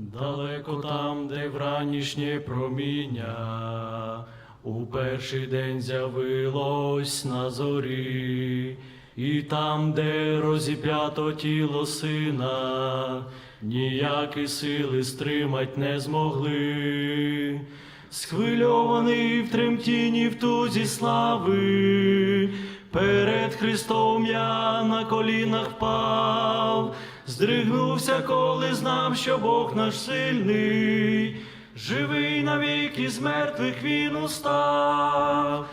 Далеко там, де вранішнє проміння, у перший день з'явилось на зорі, і там, де розіп'ято тіло сина, ніякі сили стримать не змогли. Схвильований в тремтіні в тузі слави, перед Христом я на колінах впав, здригнувся, коли знав, що Бог наш сильний, живий навіки з мертвих він устав.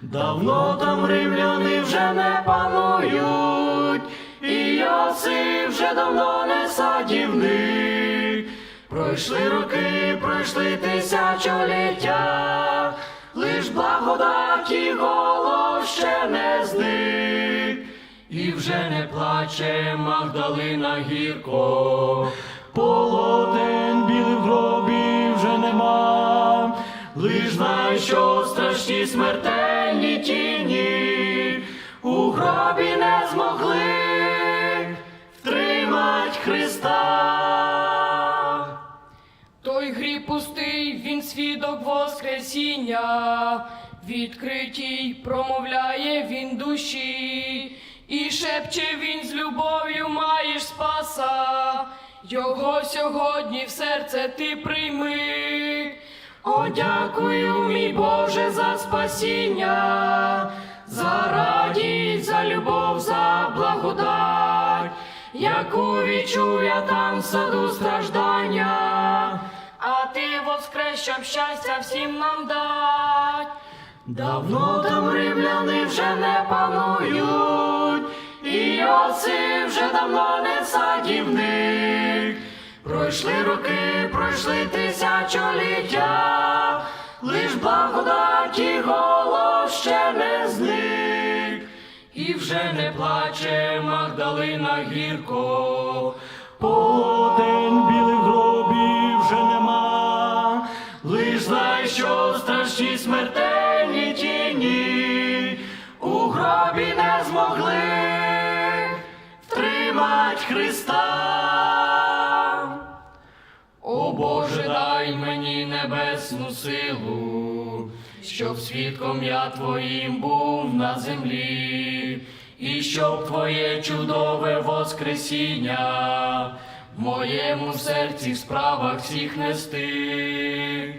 Давно там римляни вже не панують, і Йосип вже давно не садівник. Пройшли роки, пройшли тисячоліття, лиш благодаті голос ще не зник, і вже не плаче Магдалина гірко, полотен білий в гробі вже нема, лиш знай, що страшні смертельні тіні у гробі не змогли втримать Христа. Той гріб пустий, він свідок Воскресіння, відкритій промовляє він душі, і шепче він з любов'ю маєш спаса, його сьогодні в серце ти прийми. О, дякую, мій Боже, за спасіння, за радість, за любов, за благодать, яку відчув я там в саду страждання, а ти воскрес, щоб щастя всім нам дать. Давно там римляни вже не панують, і Йосип вже давно не садівник. Пройшли роки, пройшли тисячоліття, лиш благодаті голос ще не зник, і вже не плаче Магдалина гірко. Полотень білий в гробі вже нема, лиш знай, що страшні смертельні тіні у гробі не змогли втримать Христа. О Боже, дай мені небесну силу, щоб свідком я Твоїм був на землі, і щоб Твоє чудове Воскресіння в моєму серці в справах всіх нести.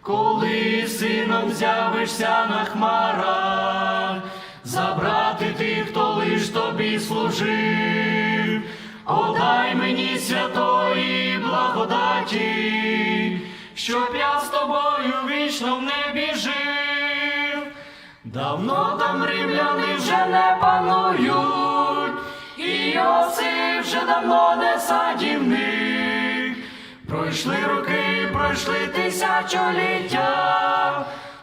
Коли сином з'явишся на хмарах, забрати тих, хто лиш тобі служив, Одай мені святої благодаті, щоб я з тобою вічно в небі жив. Давно там римляни вже не панують, і Йосип вже давно не садівник. Пройшли роки, пройшли тисячоліття,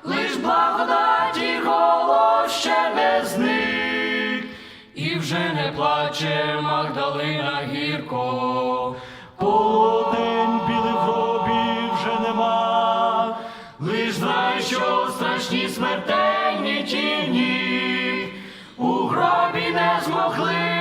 лиш благодаті голос ще не зник, вже не плаче Магдалина гірко, Полдень білий в робі вже нема, лиш знай, що страшні смертельні тіні у гробі не змогли.